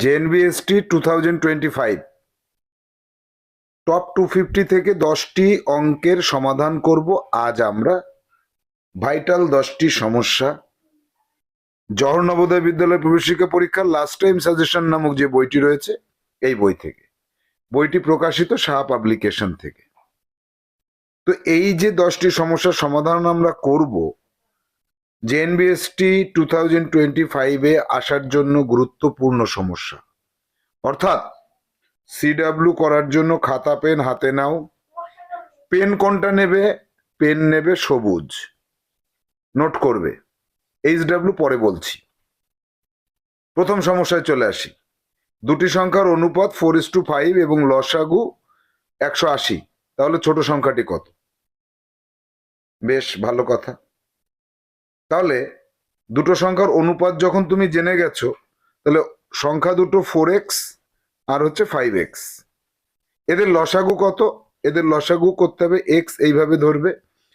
JNBST two thousand twenty five top two fifty থেকে দশটি অঙ্কের সমাধান করব। আজ আমরা ভাইটাল দশটি সমস্যা। জওহর নবোদয় বিদ্যালয় প্রবেশিকা পরীক্ষার লাস্ট টাইম সাজেশন নামক যে বইটি রয়েছে, এই বই থেকে। বইটি প্রকাশিত সাহা পাবলিকেশন থেকে। তো এই যে দশটি সমস্যার সমাধান আমরা করব জেএনবিএসটি টু থাউজেন্ড টোয়েন্টি ফাইভে আসার জন্য গুরুত্বপূর্ণ সমস্যা। অর্থাৎ সিডাব্লিউ করার জন্য খাতা, পেন হাতে নাও। পেন কোনটা নেবে? পেন নেবে সবুজ। নোট করবে। এইচ ডাব্লিউ পরে বলছি। প্রথম সমস্যায় চলে আসি। দুটি সংখ্যার অনুপাত ফোর ইস টু ফাইভ এবং লসাগু একশো আশি। তাহলে ছোট সংখ্যাটি কত? বেশ, ভালো কথা। তাহলে দুটো সংখ্যার অনুপাত যখন তুমি জেনে গেছো, তাহলে সংখ্যা দুটো ফোর এক্স আর হচ্ছে ফাইভ এক্স এদের লসাগু কত? এদের লসাগু করতে হবে এক্স এইভাবে ধরবে।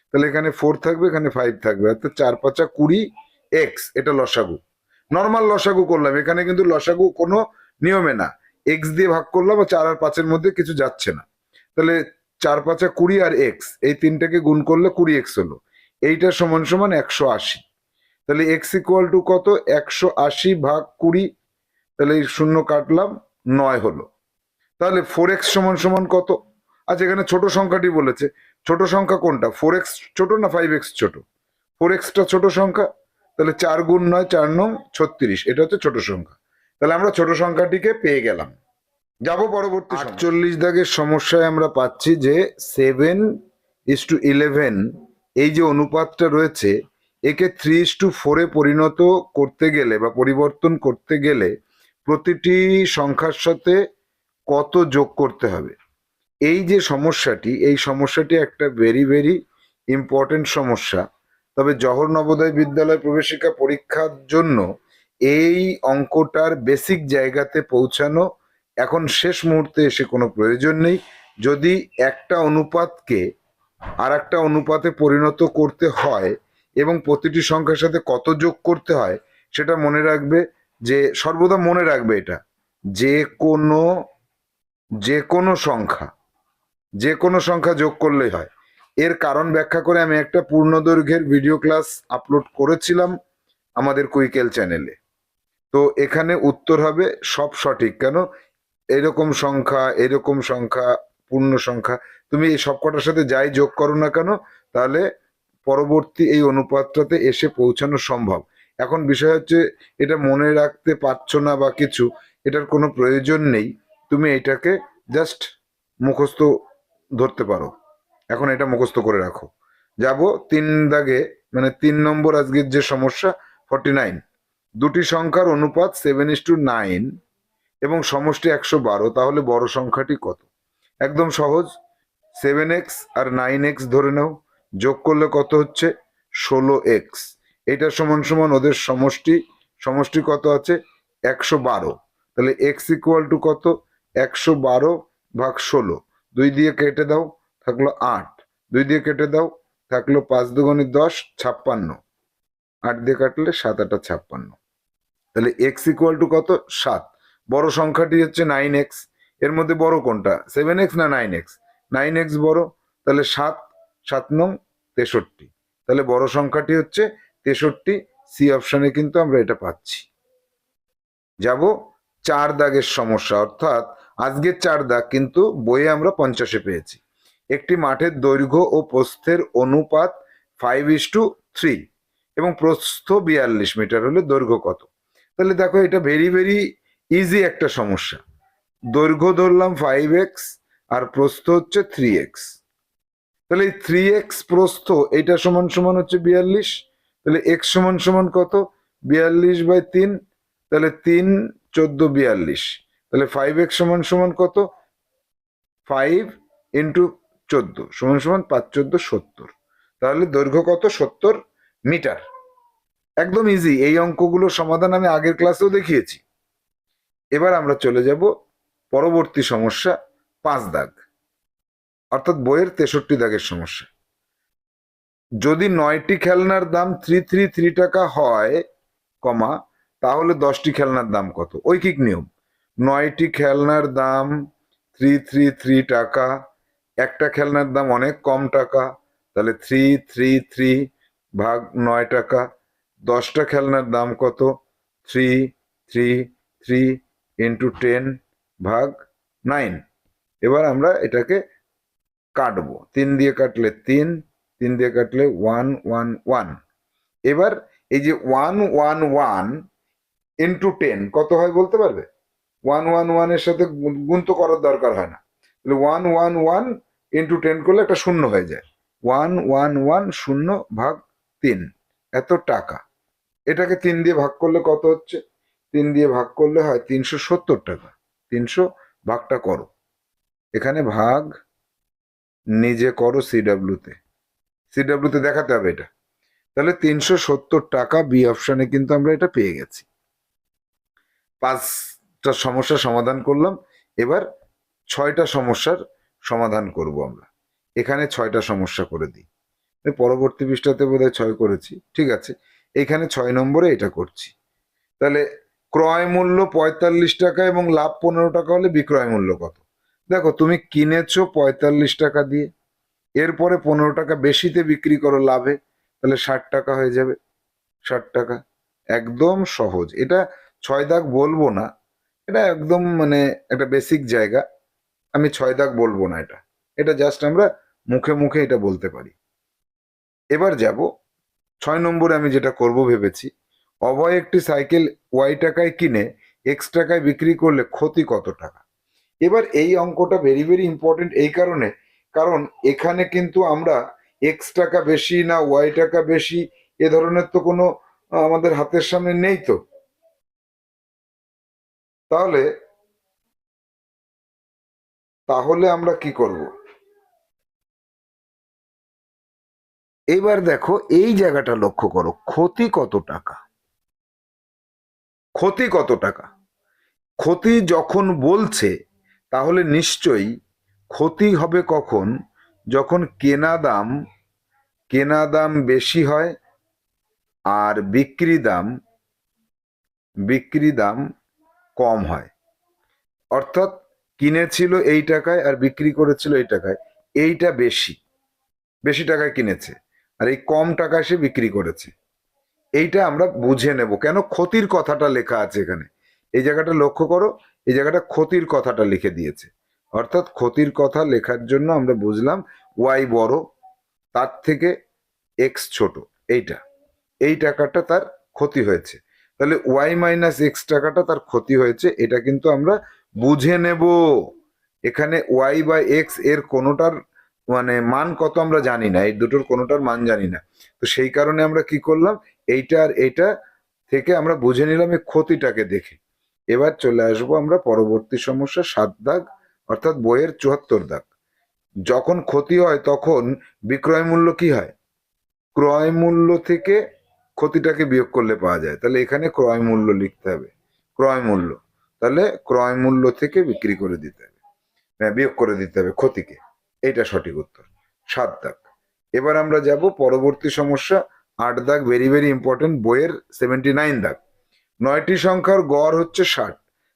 তাহলে এখানে ফোর থাকবে, এখানে ফাইভ থাকবে। অর্থাৎ চার পাঁচা কুড়ি এক্স এটা লসাগু। নর্মাল লসাগু করলাম, এখানে কিন্তু লসাগু কোনো নিয়মে না। এক্স দিয়ে ভাগ করলাম চার আর পাঁচের মধ্যে কিছু যাচ্ছে না। তাহলে চার পাঁচা কুড়ি আর এক্স এই তিনটাকে গুণ করলে কুড়ি এক্স হলো। এইটা সমান সমান একশো আশি। তাহলে এক্স ইকুয়াল টু কত? একশো আশি ভাগ কুড়ি। তাহলে এই শূন্য কাটলাম, নয় হলো। তাহলে ফোর এক্স সমান সমান কত? আচ্ছা এখানে ছোট সংখ্যাটি বলেছে। ছোট সংখ্যা কোনটা? ফোর এক্স ছোট না ফাইভ এক্স ছোট? ফোর এক্সটা ছোট সংখ্যা, তাহলে চার গুণ নয়, চার নং ছত্রিশ। এটা হচ্ছে ছোট সংখ্যা। তাহলে আমরা ছোট সংখ্যাটিকে পেয়ে গেলাম। যাব পরবর্তী আটচল্লিশ দাগের সমস্যায় আমরা পাচ্ছি যে সেভেন ইস টু ইলেভেন এই যে অনুপাতটা রয়েছে, একে থ্রি ইস টু ফোরে পরিণত করতে গেলে বা পরিবর্তন করতে গেলে প্রতিটি সংখ্যার সাথে কত যোগ করতে হবে? এই যে সমস্যাটি, এই সমস্যাটি একটা ভেরি ভেরি ইম্পর্টেন্ট সমস্যা। তবে জওহর নবোদয় বিদ্যালয় প্রবেশিকা পরীক্ষার জন্য এই অঙ্কটার বেসিক জায়গাতে পৌঁছানো এখন শেষ মুহূর্তে এসে কোনো প্রয়োজন নেই। যদি একটা অনুপাতকে আর একটা অনুপাতে পরিণত করতে হয় এবং প্রতিটি সংখ্যার সাথে কত যোগ করতে হয় সেটা মনে রাখবে যে, সর্বদা মনে রাখবে এটা, যে কোনো যে কোনো সংখ্যা, যে কোনো সংখ্যা যোগ করলেই হয়। এর কারণ ব্যাখ্যা করে আমি একটা পূর্ণ দৈর্ঘ্যের ভিডিও ক্লাস আপলোড করেছিলাম আমাদের কুইকেল চ্যানেলে। তো এখানে উত্তর হবে সব সঠিক, কেন? এরকম সংখ্যা এরকম সংখ্যা, পূর্ণ সংখ্যা তুমি এই সবকটার সাথে যাই যোগ করো না কেন, তাহলে পরবর্তী এই অনুপাতটাতে এসে পৌঁছানো সম্ভব। এখন বিষয় হচ্ছে, এটা মনে রাখতে পারছ না বা কিছু, এটার কোনো প্রয়োজন নেই, তুমি এটাকে জাস্ট মুখস্থ ধরতে পারো। এখন এটা মুখস্থ করে রাখো। যাব তিন দাগে মানে তিন নম্বর আজকের যে সমস্যা ফর্টি নাইন দুটি সংখ্যার অনুপাত সেভেন ইস টু নাইন এবং সমষ্টি একশো বারো, তাহলে বড় সংখ্যাটি কত? একদম সহজ। সেভেন এক্স আর নাইন এক্স ধরে নাও, যোগ করলে কত হচ্ছে? ষোলো এক্স এটা সমান সমান ওদের সমষ্টি। সমষ্টি কত আছে? একশো বারো। তাহলে এক্স ইকুয়াল টু কত? একশো বারো ভাগ ষোলো। দুই দিয়ে কেটে দাও, থাকল আট। দুই দিয়ে কেটে দাও, থাকল পাঁচ দুগুণে দশ, ছাপ্পান্ন। আট দিয়ে কাটলে সাত, আটা ছাপ্পান্ন। তাহলে এক্স ইকুয়াল টু কত? সাত। বড় সংখ্যাটি হচ্ছে নাইন এক্সের মধ্যে বড় কোনটা? সেভেন এক্স না নাইন এক্স নাইন এক্স বড়, তাহলে সাত সাত নং তেষট্টি। তাহলে বড় সংখ্যাটি হচ্ছে তেষট্টি সি অপশানে কিন্তু আমরা এটা পাচ্ছি। যাব চার দাগের সমস্যা, অর্থাৎ আজকের চার দাগ কিন্তু বইয়ে আমরা পঞ্চাশে পেয়েছি। একটি মাঠের দৈর্ঘ্য ও প্রস্থের অনুপাত ফাইভ ইস টু থ্রি এবং প্রস্থ বিয়াল্লিশ মিটার হলে দৈর্ঘ্য কত? তাহলে দেখো এটা ভেরি ভেরি ইজি একটা সমস্যা। দৈর্ঘ্য ধরলাম ফাইভ এক্স আর প্রস্থ হচ্ছে থ্রি এক্স তাহলে এই থ্রি এক্স প্রস্থ, এইটা সমান সমান হচ্ছে বিয়াল্লিশ, তাহলে এক্স সমান সমান কত? বিয়াল্লিশ বাই তিন, তাহলে তিন চোদ্দ বিয়াল্লিশ। তাহলে ফাইভ এক্স সমান সমান কত? ফাইভ ইন্টু চোদ্দ, সমান সমান পাঁচ চোদ্দ সত্তর। তাহলে দৈর্ঘ্য কত? সত্তর মিটার। একদম ইজি এই অঙ্কগুলোর সমাধান আমি আগের ক্লাসেও দেখিয়েছি। এবার আমরা চলে যাব পরবর্তী সমস্যা পাঁচ দাগ। অর্থাৎ বইয়ের তেষট্টি দাগের সমস্যা। যদি নয়টি খেলনার দাম থ্রি থ্রি থ্রি টাকা হয়, কমা, তাহলে দশটি খেলনার দাম কত? ঐকিক নিয়ম। নয়টি খেলনার দাম থ্রি থ্রি থ্রি টাকা, একটা খেলনার দাম অনেক কম টাকা, তাহলে থ্রি থ্রি থ্রি ভাগ নয় টাকা, দশটা খেলনার দাম কত? Three three three into ten ভাগ নাইন। এবার আমরা এটাকে কাটবো। তিন দিয়ে কাটলে তিন তিন দিয়ে কাটলে ওয়ান ওয়ান ওয়ান। এবার এই যে one one one into ten কত হয় বলতে পারবে? ওয়ান ওয়ান, ওয়ানের সাথে গুণ- তো করার দরকার হয় না। তাহলে one one one into ten করলে একটা শূন্য হয়ে যায়। ওয়ান ওয়ান ওয়ান শূন্য ভাগ তিন। এত টাকা। এটাকে তিন দিয়ে ভাগ করলে কত হচ্ছে? তিন দিয়ে ভাগ করলে হয় তিনশো সত্তর টাকা। তিনশো ভাগটা করো। এখানে ভাগ নিজে করো সিডাব্লিউতে সিডাব্লিউতে দেখাতে হবে এটা। তাহলে তিনশো সত্তর টাকা বি অপশানে কিন্তু আমরা এটা পেয়ে গেছি। পাঁচটা সমস্যার সমাধান করলাম। এবার ছয়টা সমস্যার সমাধান করব আমরা। এখানে ছয়টা সমস্যা করে দিই। পরবর্তী পৃষ্ঠাতে বোধহয় ছয় করেছি। ঠিক আছে। এখানে ছয় নম্বরে এটা করছি। তাহলে ক্রয় মূল্য পঁয়তাল্লিশ টাকা এবং লাভ পনেরো টাকা হলে বিক্রয় মূল্য কত? দেখো, তুমি কিনেছো পঁয়তাল্লিশ টাকা দিয়ে, এরপরে পনেরো টাকা বেশিতে বিক্রি করো লাভে, তাহলে ষাট টাকা হয়ে যাবে, ষাট টাকা। একদম সহজ। এটা ছয় দাগ বলব না, এটা একদম মানে একটা বেসিক জায়গা, আমি ছয় দাগ বলব না এটা। এটা জাস্ট আমরা মুখে মুখে এটা বলতে পারি। এবার যাব, ছয় নম্বরে আমি যেটা করব ভেবেছি অভয় একটি সাইকেল ওয়াই টাকায় কিনে, এক্স টাকায় বিক্রি করলে ক্ষতি কত টাকা? এবার এই অঙ্কটা ভেরি ভেরি ইম্পর্টেন্ট এই কারণে। কারণ এখানে কিন্তু আমরা এক্স টাকা বেশি না ওয়াই টাকা বেশি, এ ধরনের তো কোনো আমাদের হাতের সামনে নেই তো। তাহলে তাহলে আমরা কি করব? এবার দেখো, এই জায়গাটা লক্ষ্য করো, ক্ষতি কত টাকা? ক্ষতি কত টাকা? ক্ষতি যখন বলছে তাহলে নিশ্চয়ই ক্ষতি হবে কখন? যখন কেনা দাম কেনা দাম বেশি হয় আর বিক্রি দাম বিক্রি দাম কম হয়। অর্থাৎ কিনেছিল এই টাকায় আর বিক্রি করেছিল এই টাকায়। এইটা বেশি বেশি টাকায় কিনেছে আর এই কম টাকায় সে বিক্রি করেছে। এইটা আমরা বুঝে নেব। কেন? ক্ষতির কথাটা লেখা আছে এখানে। এই জায়গাটা লক্ষ্য করো, এই জায়গাটা ক্ষতির কথাটা লিখে দিয়েছে। অর্থাৎ ক্ষতির কথা লেখার জন্য আমরা বুঝলাম ওয়াই বড়, তার থেকে এক্স ছোট, এইটা। এই টাকাটা তার ক্ষতি হয়েছে। তাহলে ওয়াই মাইনাস এক্স টাকাটা তার ক্ষতি হয়েছে, এটা কিন্তু আমরা বুঝে নেব। এখানে ওয়াই বা এক্সের কোনোটার মানে মান কত আমরা জানি না, এই দুটোর কোনোটার মান জানি না। তো সেই কারণে আমরা কি করলাম এইটা আর এইটা থেকে আমরা বুঝে নিলাম এই ক্ষতিটাকে দেখে। এবার চলে আসব আমরা পরবর্তী সমস্যা সাত দাগ অর্থাৎ বইয়ের চুয়াত্তর দাগ। যখন ক্ষতি হয় তখন বিক্রয় মূল্য কি হয়? ক্রয় মূল্য থেকে ক্ষতিটাকে বিয়োগ করলে পাওয়া যায়। তাহলে এখানে ক্রয় মূল্য লিখতে হবে। ক্রয় মূল্য। তাহলে ক্রয় মূল্য থেকে বিক্রি করে দিতে হবে। হ্যাঁ, বিয়োগ করে দিতে হবে ক্ষতিকে। এটা সঠিক উত্তর। সাত দাগ। এবার আমরা যাব পরবর্তী সমস্যা। আট দাগ ভেরি ভেরি ইম্পর্টেন্ট বইয়ের সেভেন্টি নাইন দাগ। নয়টি সংখ্যার গড় হচ্ছে ষাট।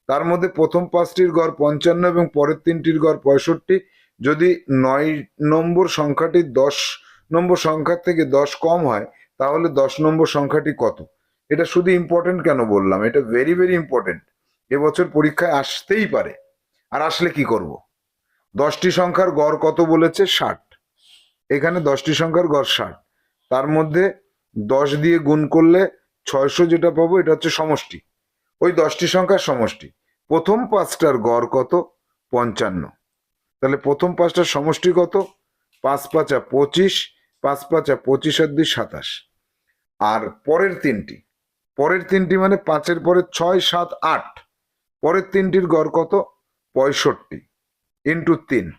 তার মধ্যে প্রথম পাঁচটির গড় পঞ্চান্ন এবং পরের তিনটির গড় পঁয়ষট্টি। যদি নয় নম্বর সংখ্যাটি দশ নম্বর সংখ্যার থেকে দশ কম হয়, তাহলে দশ নম্বর সংখ্যাটি কত? এটা শুধু ইম্পর্টেন্ট কেন বললাম? এটা ভেরি ভেরি ইম্পর্টেন্ট এবছর পরীক্ষায় আসতেই পারে। আর আসলে কি করব? দশটি সংখ্যার গড় কত বলেছে? ষাট। এখানে দশটি সংখ্যার গড় ষাট। তার মধ্যে দশ দিয়ে গুণ করলে ছয়শো যেটা পাবো, এটা হচ্ছে সমষ্টি। ওই দশটি সংখ্যার সমষ্টি। প্রথম পাঁচটার গড় কত? পঞ্চান্ন। তাহলে প্রথম পাঁচটার সমষ্টি কত? পাঁচ পাঁচা পঁচিশ, পাঁচ পাঁচা পঁচিশ আর দুই সাতাশ। আর পরের তিনটি পরের তিনটি মানে পাঁচের পরে ছয়, সাত, আট। পরের তিনটির গড় কত? পঁয়ষট্টি ইন্টু তিন।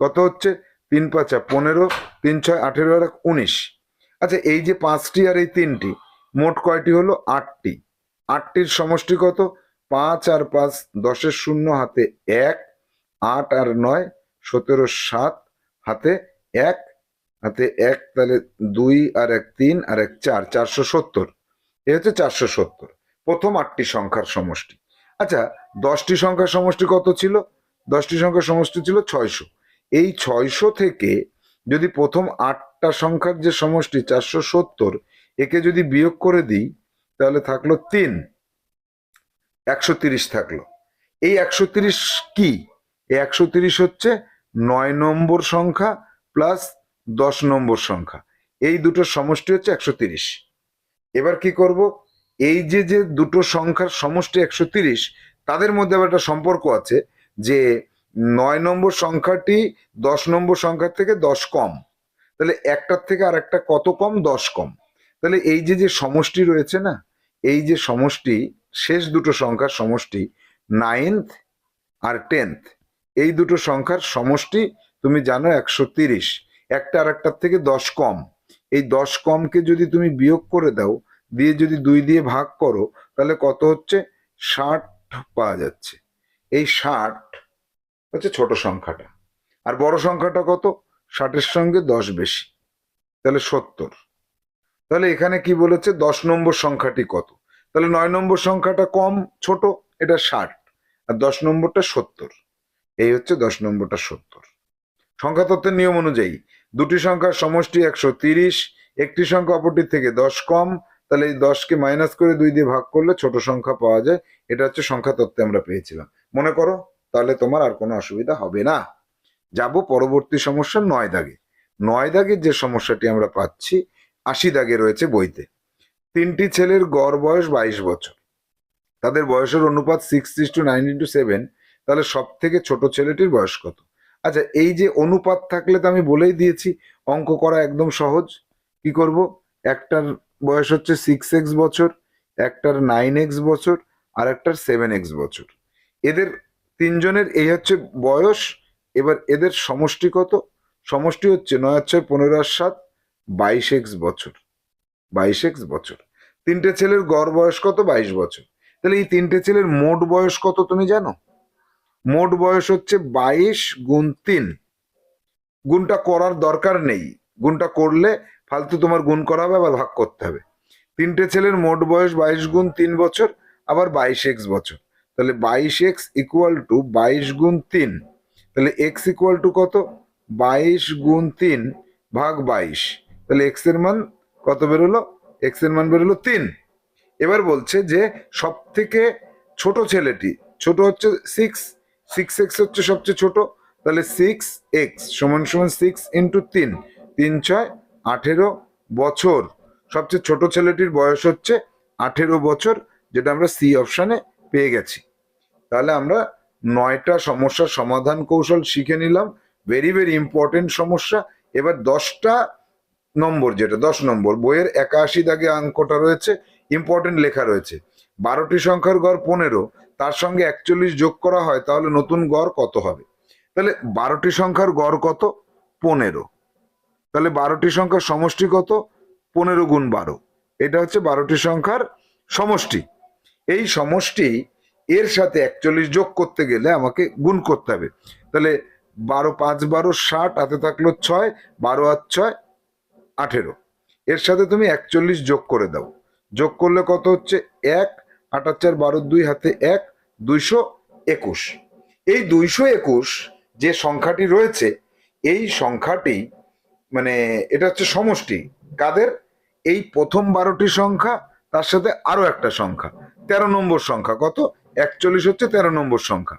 কত হচ্ছে? তিন পাঁচা পনেরো, তিন ছয় আঠেরো আর এক উনিশ। আচ্ছা এই যে পাঁচটি আর এই তিনটি মোট কয়টি হলো? আটটি। আটটির সমষ্টি কত? পাঁচ আর পাঁচ দশের শূন্য হাতে এক, আট আর নয় সতেরো সাত হাতে এক হাতে এক তাহলে দুই আর এক তিন আর এক চার, চারশো সত্তর। এ হচ্ছে চারশো সত্তর। প্রথম আটটি সংখ্যার সমষ্টি। আচ্ছা দশটি সংখ্যার সমষ্টি কত ছিল? দশটি সংখ্যার সমষ্টি ছিল ছয়শো। এই ছয়শো থেকে যদি প্রথম আটটা সংখ্যার যে সমষ্টি, চারশো সত্তর একে যদি বিয়োগ করে দিই, তাহলে থাকল তিন। একশো তিরিশ থাকল। এই একশো তিরিশ কি? এই একশো তিরিশ হচ্ছে নয় নম্বর সংখ্যা প্লাস দশ নম্বর সংখ্যা। এই দুটোর সমষ্টি হচ্ছে একশো তিরিশ। এবার কি করব? এই যে যে দুটো সংখ্যার সমষ্টি একশো তিরিশ, তাদের মধ্যে আবার একটা সম্পর্ক আছে যে নয় নম্বর সংখ্যাটি দশ নম্বর সংখ্যার থেকে দশ কম। তাহলে একটার থেকে আর একটা কত কম? দশ কম। তাহলে এই যে যে সমষ্টি রয়েছে না, এই যে সমষ্টি, শেষ দুটো সংখ্যার সমষ্টি নাইনথ আর টেন্থ এই দুটো সংখ্যার সমষ্টি তুমি জানো একশো তিরিশ, একটা আর একটার থেকে দশ কম। এই দশ কমকে যদি তুমি বিয়োগ করে দাও, দিয়ে যদি দুই দিয়ে ভাগ করো, তাহলে কত হচ্ছে? ষাট পাওয়া যাচ্ছে। এই ষাট হচ্ছে ছোট সংখ্যাটা। আর বড় সংখ্যাটা কত? ষাটের সঙ্গে দশ বেশি। তাহলে সত্তর। তাহলে এখানে কি বলেছে? দশ নম্বর সংখ্যাটি কত? তাহলে নয় নম্বর সংখ্যাটা কম, ছোট, এটা ষাট। আর দশ নম্বরটা সত্তর। এই হচ্ছে দশ নম্বরটা সত্তর। সংখ্যা তত্ত্বের নিয়ম অনুযায়ী, দুটি সংখ্যার সমষ্টি একশো তিরিশ, একটি সংখ্যা অপরটির থেকে দশ কম, তাহলে এই দশকে মাইনাস করে দুই দিয়ে ভাগ করলে ছোট সংখ্যা পাওয়া যায়। এটা হচ্ছে সংখ্যা তত্ত্বে আমরা পেয়েছিলাম। মনে করো, তাহলে তোমার আর কোনো অসুবিধা হবে না। যাব পরবর্তী সমস্যা নয় দাগে। নয় দাগের যে সমস্যাটি আমরা পাচ্ছি আশি দাগে রয়েছে বইতে। তিনটি ছেলের গড় বয়স বাইশ বছর। তাদের বয়সের অনুপাত six two nine into seven তাহলে সব থেকে ছোট ছেলেটির বয়স কত? আচ্ছা এই যে অনুপাত থাকলে তো আমি বলেই দিয়েছি, অঙ্ক করা একদম সহজ। কি করব? একটার বয়স হচ্ছে সিক্স এক্স বছর, একটার নাইন এক্স বছর, আর একটার সেভেন এক্স বছর। এদের তিনজনের, এই হচ্ছে বয়স, এবার এদের সমষ্টি কত? সমষ্টি হচ্ছে নয় ছয় পনেরো আর সাত বাইশ এক্স বছর, বাইশ এক্স বছর। তিনটে ছেলের গড় বয়স কত? বাইশ বছর। তাহলে এই তিনটে ছেলের মোট বয়স কত তুমি জানো? মোট বয়স হচ্ছে বাইশ গুণ তিন। গুণটা করার দরকার নেই। গুণটা করলে ফালতু তোমার গুণ করা হবে আবার ভাগ করতে হবে। তিনটে ছেলের মোট বয়স বাইশ গুণ তিন বছর, আবার বাইশ এক্স বছর। তাহলে বাইশ এক্স ইকুয়াল টু বাইশ গুণ তিন। তাহলে এক্স ইকুয়াল টু কত? বাইশ গুণ তিন ভাগ বাইশ। তাহলে এক্সের মান কত বেরোলো? এক্সের মান বেরোলো তিন। এবার বলছে যে সব থেকে ছোট ছেলেটি, ছোট হচ্ছে সিক্স সিক্স এক্স হচ্ছে সবচেয়ে ছোট, তাহলে সিক্স এক্স সমান সমান সিক্স ইন্টু তিন তিন ছয়, আঠেরো বছর। সবচেয়ে ছোট ছেলেটির বয়স হচ্ছে আঠেরো বছর, যেটা আমরা সি অপশানে পেয়ে গেছি। তাহলে আমরা নয়টা সমস্যার সমাধান কৌশল শিখে নিলাম। ভেরি ভেরি ইম্পর্টেন্ট সমস্যা। এবার দশটা নম্বর যেটা, দশ নম্বর, বইয়ের একাশি দাগে অঙ্কটা রয়েছে ইম্পর্টেন্ট লেখা রয়েছে। বারোটি সংখ্যার গড় পনেরো, তার সঙ্গে একচল্লিশ যোগ করা হয়, তাহলে নতুন গড় কত হবে? তাহলে বারোটি সংখ্যার গড় কত? পনেরো। তাহলে বারোটি সংখ্যার সমষ্টি কত? পনেরো গুণ বারো। এটা হচ্ছে বারোটি সংখ্যার সমষ্টি। এই সমষ্টি এর সাথে একচল্লিশ যোগ করতে গেলে আমাকে গুণ করতে হবে। তাহলে বারো পাঁচ বারো ষাট, হাতে থাকল ছয়, বারো আর ছয় আঠেরো। এর সাথে তুমি একচল্লিশ যোগ করে দাও। যোগ করলে কত হচ্ছে? এক। আটার চার বারো দুই হাতে এক। দুইশো একুশ। এই দুইশো একুশ যে সংখ্যাটি রয়েছে, এই সংখ্যাটি মানে এটা হচ্ছে সমষ্টি। কাদের? এই প্রথম বারোটি সংখ্যা, তার সাথে আরও একটা সংখ্যা। তেরো নম্বর সংখ্যা কত? একচল্লিশ হচ্ছে তেরো নম্বর সংখ্যা।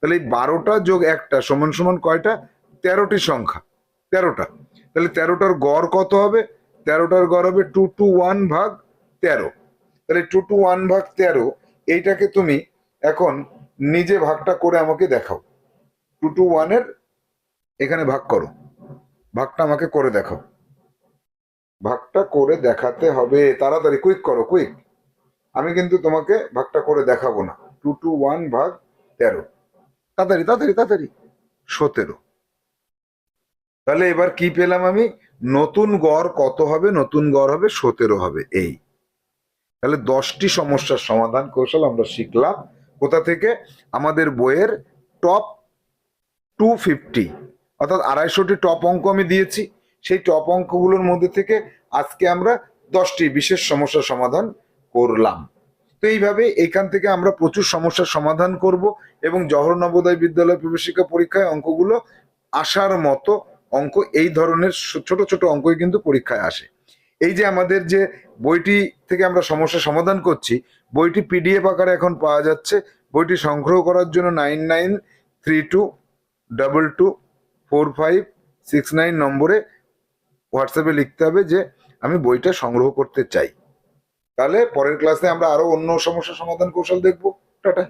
তাহলে এই বারোটা যোগ একটা সমান সমান কয়টা? তেরোটি সংখ্যা। তেরোটা। তাহলে তেরোটার গড় কত হবে? তেরোটার গড় হবে টু টু ওয়ান ভাগ তেরো। তাহলে টু টু ওয়ান ভাগ তেরো, এইটাকে তুমি এখন নিজে ভাগটা করে আমাকে দেখাও। টু টু ওয়ানের এখানে ভাগ করো। ভাগটা আমাকে করে দেখাও। ভাগটা করে দেখাতে হবে। তাড়াতাড়ি কুইক করো কুইক আমি কিন্তু তোমাকে ভাগটা করে দেখাবো না। টু টু ওয়ান ভাগ তেরো। তাড়াতাড়ি তাড়াতাড়ি তাড়াতাড়ি। সতেরো। তাহলে এবার কি পেলাম আমি? নতুন গড় কত হবে? নতুন গড় হবে সতেরো হবে, এই। তাহলে দশটি সমস্যার সমাধান কৌশল আমরা শিখলাম। কোথা থেকে? আমাদের বইয়ের টপ টু ফিফটি, অর্থাৎ আড়াইশোটি টপ অঙ্ক আমি দিয়েছি। সেই টপ অঙ্কগুলোর মধ্যে থেকে আজকে আমরা দশটি বিশেষ সমস্যার সমাধান করলাম। তো এইভাবে এখান থেকে আমরা প্রচুর সমস্যার সমাধান করব এবং জহর নবোদয় বিদ্যালয় প্রবেশিকা পরীক্ষায় অঙ্কগুলো আসার মতো অঙ্ক, এই ধরনের ছোট ছোট অঙ্কই কিন্তু পরীক্ষায় আসে। এই যে আমাদের যে বইটি থেকে আমরা সমস্যা সমাধান করছি, বইটি পিডিএফ আকারে এখন পাওয়া যাচ্ছে। বইটি সংগ্রহ করার জন্য nine nine three two double two four five six nine নম্বরে হোয়াটসঅ্যাপে লিখতে হবে যে আমি বইটা সংগ্রহ করতে চাই। তাহলে পরের ক্লাসে আমরা আরও অন্য সমস্যা সমাধান কৌশল দেখব। টাটা।